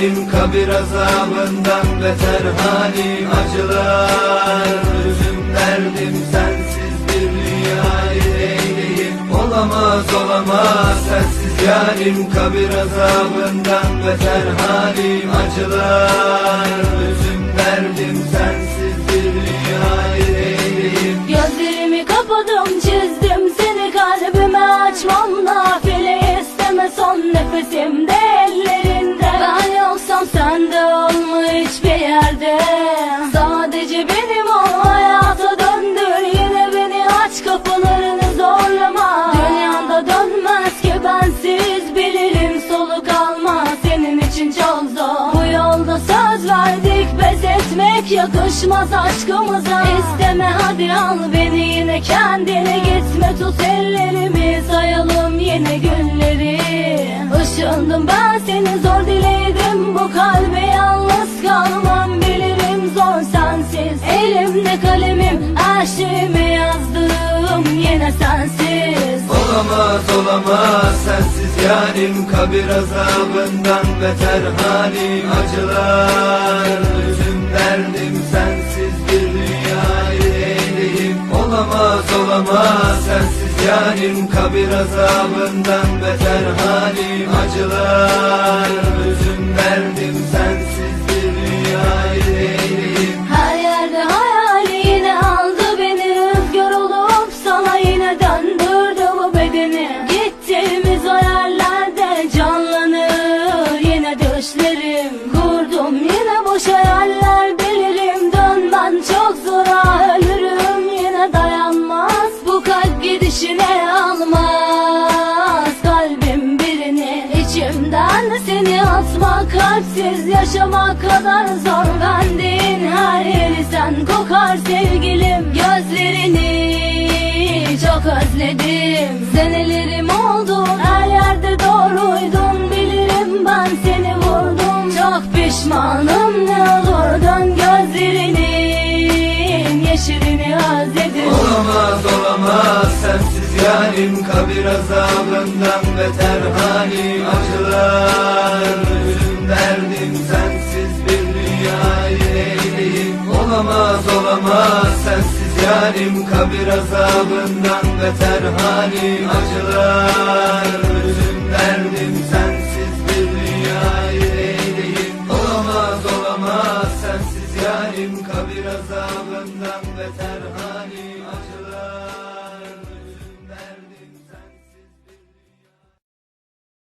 yarim kabir azabından beter halim acılar. Üzüm derdim sensiz bir dünyayı eyleyim Olamaz olamaz sensiz yarim. Kabir azabından beter halim acılar. Üzüm derdim sensiz bir dünyayı eyleyim Gözlerimi kapadım çizdim seni kalbime. Açmam nafile isteme son nefesimde yerde. Sadece benim ol hayata döndür. Yine beni aç kapılarını zorlama. Dünyada dönmez ki bensiz bilirim soluk alma senin için çok zor. Bu yolda söz verdik pes etmek yakışmaz aşkımıza. İsteme hadi al beni yine kendine. Gitme tut ellerimi sayalım yine günleri. Işındım ben seni zor diledim Elimde kalemim? Şeyimi yazdım yine sensiz. Olamaz olamaz sensiz yarim. Kabir azabından beter halim. Acılar Üzüm derdim sensiz bir dünyayı eyleyim Olamaz olamaz sensiz yarim. Kabir azabından beter halim. Acılar Kalpsiz yaşamak kadar zor. Bendiğin her yeri sen kokar sevgilim. Gözlerini çok özledim. Senelerim oldu her yerde doğruydun Bilirim ben seni vurdum. Çok pişmanım ne olur. Dön gözlerinin Yeşilini özledim. Olamaz olamaz. Sensiz yarim kabir azabından beter halim acılar Göreyim sensiz bir dünya yeleyim Olamaz olamaz. Sensiz yarim Kabir azabından beter halim. Acılar bütün derdim. Sensiz bir dünya yeleyim Olamaz olamaz. Sensiz yarim Kabir azabından beter halim